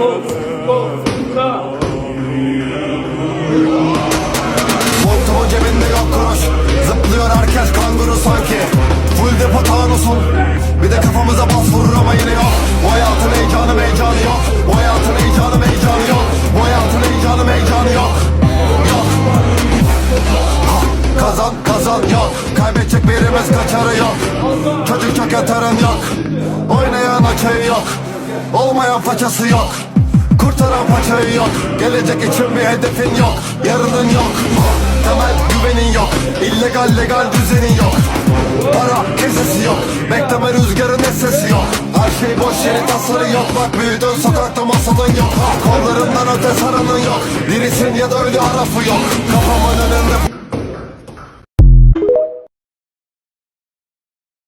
Voltumu cebinde yok kuruş Zıplıyor herkes kanguru sanki. Full depo tanusun. Bir de kafamıza bas vurur ama yine yok. Bu hayatın heyecanı heyecanı yok. Bu hayatın heyecanı heyecanı yok. Bu hayatın heyecanı heyecanı yok. Yok. Kazan kazan yok. Kaybedecek birimiz kaçarı yok. Çocuk çok yatarın yok. Oynayan açığı yok. Olmayan façası yok. Gelecek için bir hedefin yok. Yarının yok. Temel güvenin yok. İllegal legal düzenin yok. Para kesesi yok. Bekleme rüzgarın sesi yok. Her şey boş yeri tasarı yok. Bak büyüdün sokakta masalın yok. Kollarından öte saranın yok. Dirisin ya da ölü harafı yok. Kafamın önünde